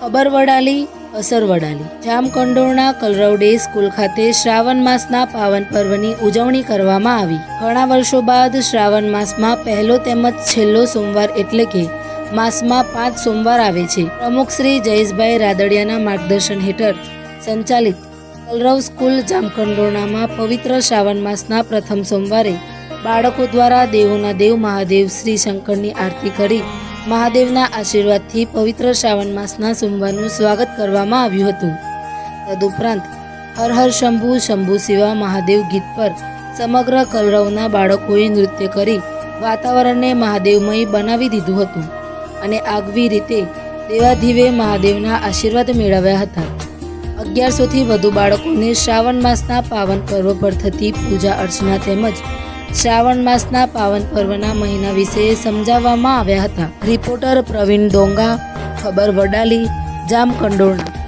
ખબર વડાલી અસર Vadali Jamkandorna Kalrav day school ખાતે શ્રાવણ માસના પાવન પર્વની ઉજવણી કરવામાં આવી. ઘણા વર્ષો બાદ શ્રાવણ માસમાં પહેલો તેમજ છેલ્લો સોમવાર એટલે કે માસમાં પાંચ સોમવાર આવે છે. પ્રમુખ શ્રી જયેશભાઈ રાદડિયાના માર્ગદર્શન હેઠળ સંચાલિત કલરવ સ્કૂલ જામકંડોરણામાં પવિત્ર શ્રાવણ માસના પ્રથમ સોમવારે બાળકો દ્વારા દેવોના દેવ મહાદેવ શ્રી શંકરની આરતી કરી મહાદેવના આશીર્વાદથી પવિત્ર શ્રાવણ માસના સોમવારનું સ્વાગત કરવામાં આવ્યું હતું. તદુપરાંત હર હર શંભુ શંભુ શિવા મહાદેવ ગીત પર સમગ્ર કલરવના બાળકોએ નૃત્ય કરી વાતાવરણને મહાદેવમય બનાવી દીધું હતું અને આગવી રીતે દેવાધીવે મહાદેવના આશીર્વાદ મેળવ્યા હતા. અગિયારસોથી વધુ બાળકોને શ્રાવણ માસના પાવન પર્વ પર થતી પૂજા અર્ચના તેમજ શ્રાવણ માસના પાવન પર્વના મહિના વિશે સમજાવવામાં આવ્યા હતા. રિપોર્ટર પ્રવીણ ડોંગા, ખબર વડાલી જામકંડોરણા